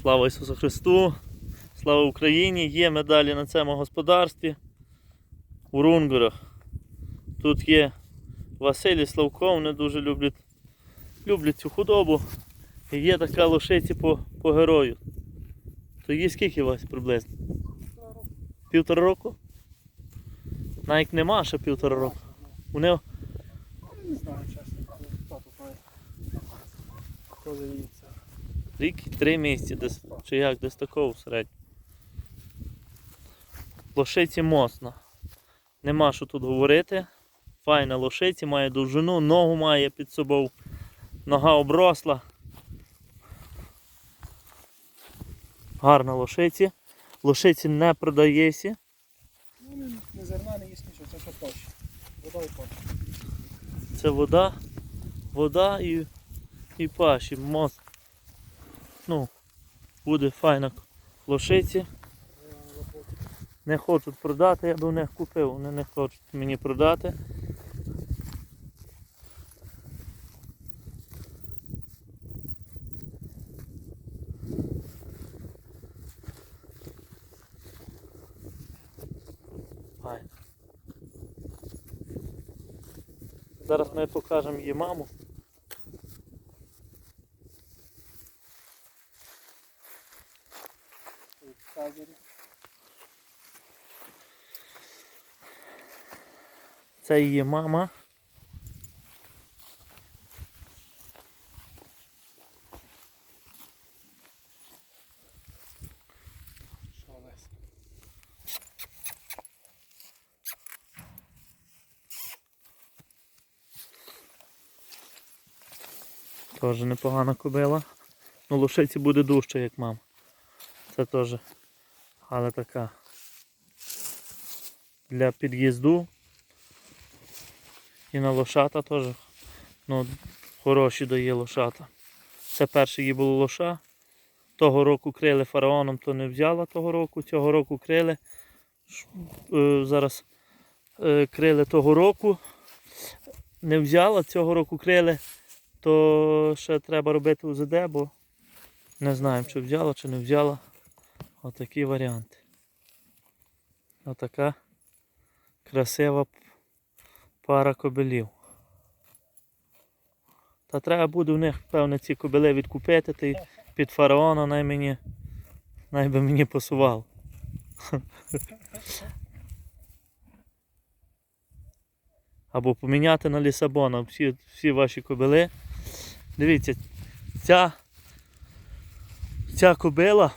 Слава Ісусу Христу! Слава Україні! Є медалі на цьому господарстві у Рунгурах. Тут є Василь і Славко, вони дуже люблять, люблять цю худобу. І є така лошиці по, по герою. То їй скільки Вась приблизно? Півтора року? Навіть нема ще півтора року. Вони Не знаю, чесно, коли тато знає. Коли її це. Рік і три місяці, десь, чи як, десь такого середньо. Лошиці моцна. Нема що тут говорити. Файна лошиці, має довжину, ногу має під собою. Нога обросла. Гарна лошиці. Лошиці не продається. Ну, не, зерна, не їсть нічого, це що пащі. Вода і пащі. Це вода, вода і, і паші. Моц. Ну, буде файна лошиці. Не хочуть продати, я б у них купив, вони не хочуть мені продати. Зараз ми покажемо її маму. Це її мама. Теж непогана кобила. Ну, лошиці буде дужче, як мама. Це теж. Але така. Для під'їзду. І на лошата теж. Ну, хороші дає лошата. Це перше її було лоша. Того року крили фараоном, то не взяла того року. Цього року крили. Е, Зараз е, крили того року. Не взяла, цього року крили то ще треба робити УЗД, бо не знаємо, чи взяла, чи не взяла. Отакі варіанти. Отака красива пара кобилів. Та треба буде в них, певне, ці кобили відкупити, та й під фараона най мені, най би мені посував. Або поміняти на Лісабона всі, всі ваші кобили. Дивіться, ця, ця кобила.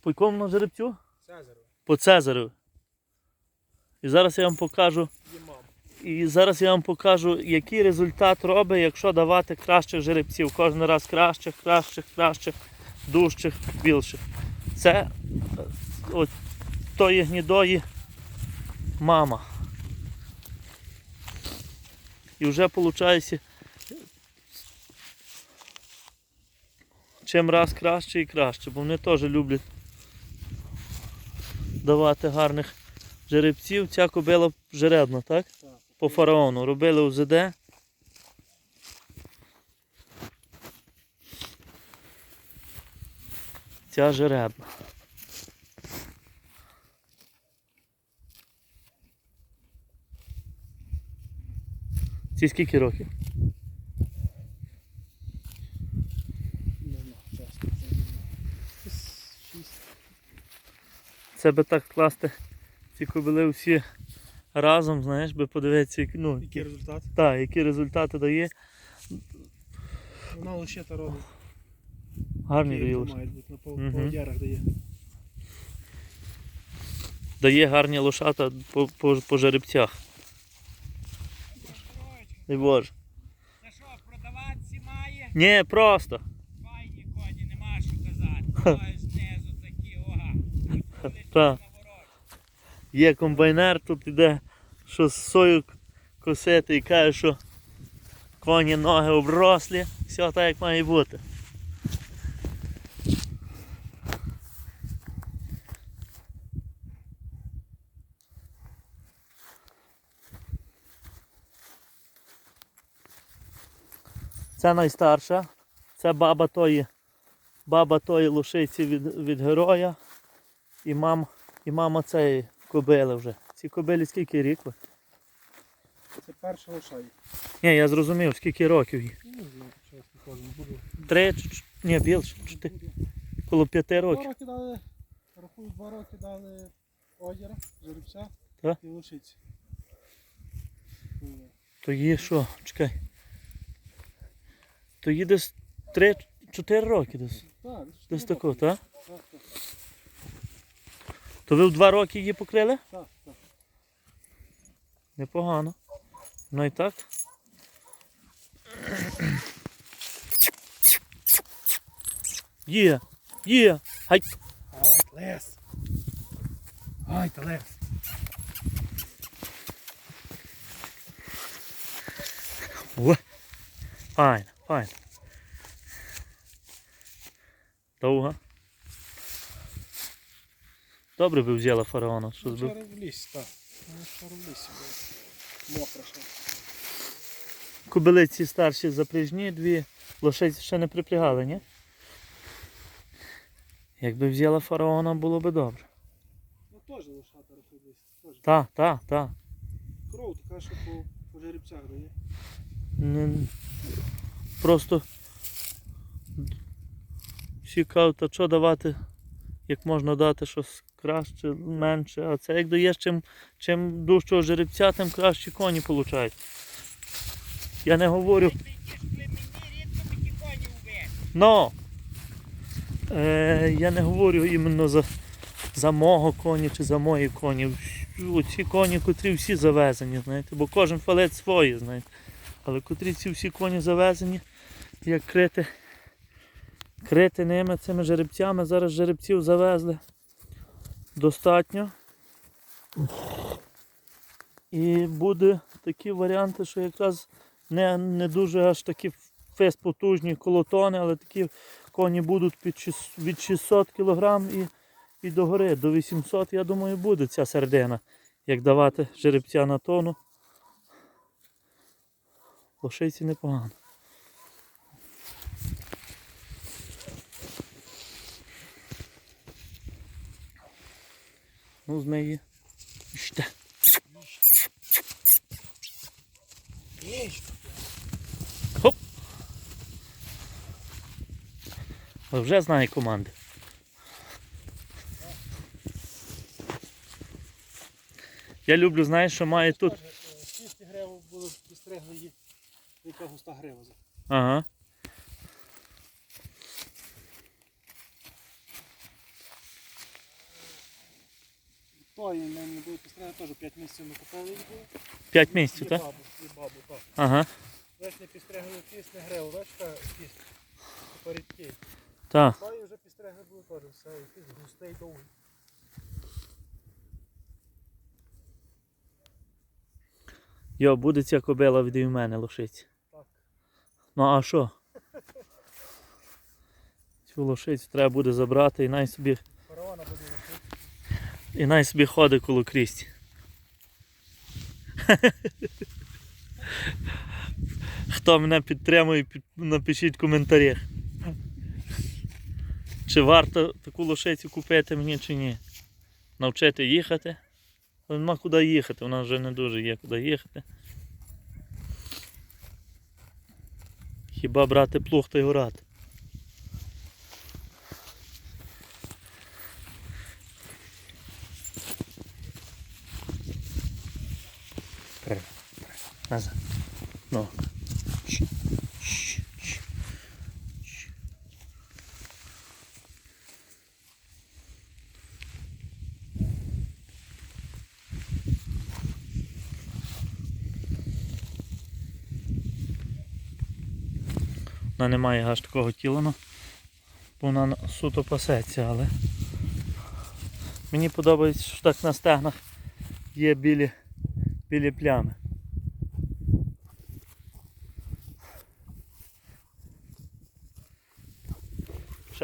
По якому жеребцю? Цезарю. По Цезарю. І зараз я вам покажу. І зараз я вам покажу, який результат робить, якщо давати кращих жеребців. Кожен раз кращих, кращих, кращих, дужчих, більших. Це е, от тої гнідої мама. І вже виходить чим раз краще і краще, бо вони теж люблять давати гарних жеребців. Ця кобила жеребна, так? Так. По фараону. Робили УЗД. Ця жеребна. Ці скільки років? Це би так класти ці кобили всі разом, знаєш, би подивитися, які- ну, Який результат? та, які результати дає. Вона лише та робить. Гарні дає бути, на по, Мгм. по дає. Дає гарні лошата по, по, по жеребцях. Не боже. Це що, продаватися має? Ні, просто. Файні коні, нема що казати. Знизу такі, ога. Так. Є комбайнер, тут іде, що з сою косити і каже, що коні ноги оброслі, все так як має бути. Це найстарша, це баба тої баба тої лошиці від, від героя і, мам, і мама цієї кобили вже. Ці кобилі скільки рік? Це перша лошай. Ні, я зрозумів, скільки років їй. Ну. Три, чи ні, більше, чотири, коло п'яти років. Два роки дали, рахую, два роки дали одіра, жеребця Так. і лошиці. То їй що, чекай. То їй десь три, чотири роки десь. Так, Десь тако, так? Так, так, То ви в два роки її покрили? так, так. Непогано. Ну і так. Є, є. Гай. Ай, лес. Ай, та лес. О. Файно, файно. Довго. Добре би взяла фараона. Що Ну, би... Вчора в лісі, так. Ну, вчора в лісі було. Мокро ще. Кобилиці старші запряжні, дві лошиці ще не припрягали, ні? Якби взяла фараона, було би добре. Ну теж лошата рахує в лісі. Так, так, так. Кров така, що по, по жеребцях дає. Не... Просто всі кажуть, а що давати, як можна дати щось краще, менше, а це як даєш чим, чим дужчого жеребця, тим кращі коні получають. Я не говорю, но е, я не говорю іменно за, за мого коні чи за мої коні. Оці коні, котрі всі завезені, знаєте, бо кожен фалець свої, знаєте. Але котрі ці всі коні завезені, як крити, крити ними цими жеребцями. Зараз жеребців завезли достатньо. І буде такі варіанти, що якраз не, не дуже аж такі фест потужні колотони, але такі коні будуть під від 600 кг і, і до гори. До 800, я думаю, буде ця середина, як давати жеребця на тону. Лошиці непогано. Ну, з неї. Ще. Хоп. Вже знає команди. Я люблю, знаєш, що має тут. Каже, е, 200 гривень було підстригли її. Яка густа грива. Ага. Той не, не було підстригли, теж 5 місяців ми купили її було. 5 місяців, так? бабу, і бабу, так. Ага. Знаєш, не підстригли кість, не гриву, знаєш, така кість. Порідки. Так. Той вже підстригли було теж все, якийсь густий довгий. Йо, буде ця кобила від і мене лошиці. Так. Ну а що? Цю лошицю треба буде забрати і най собі. І най собі ходить коло крісті. Хто мене підтримує, напишіть в коментарях. Чи варто таку лошицю купити мені чи ні? Навчити їхати. Але Нема куди їхати, нас вже не дуже є куди їхати. Хіба брати плуг та й горати. Назад. Ну. Вона не має аж такого тіла, ну, бо вона суто пасеться, але мені подобається, що так на стегнах є білі, білі плями.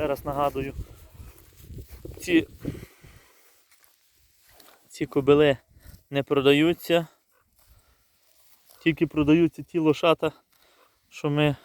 Ще раз нагадую, ці, ці кобили не продаються, тільки продаються ті лошата, що ми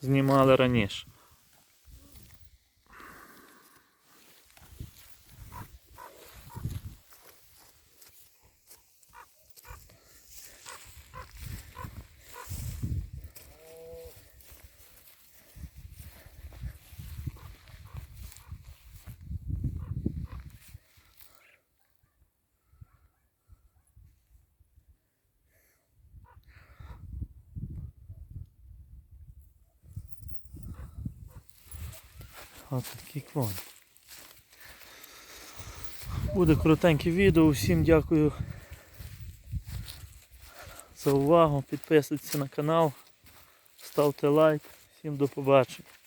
знімали раніше. Отакі коні. Буде коротеньке відео. Всім дякую за увагу. Підписуйтесь на канал, ставте лайк. Всім до побачення.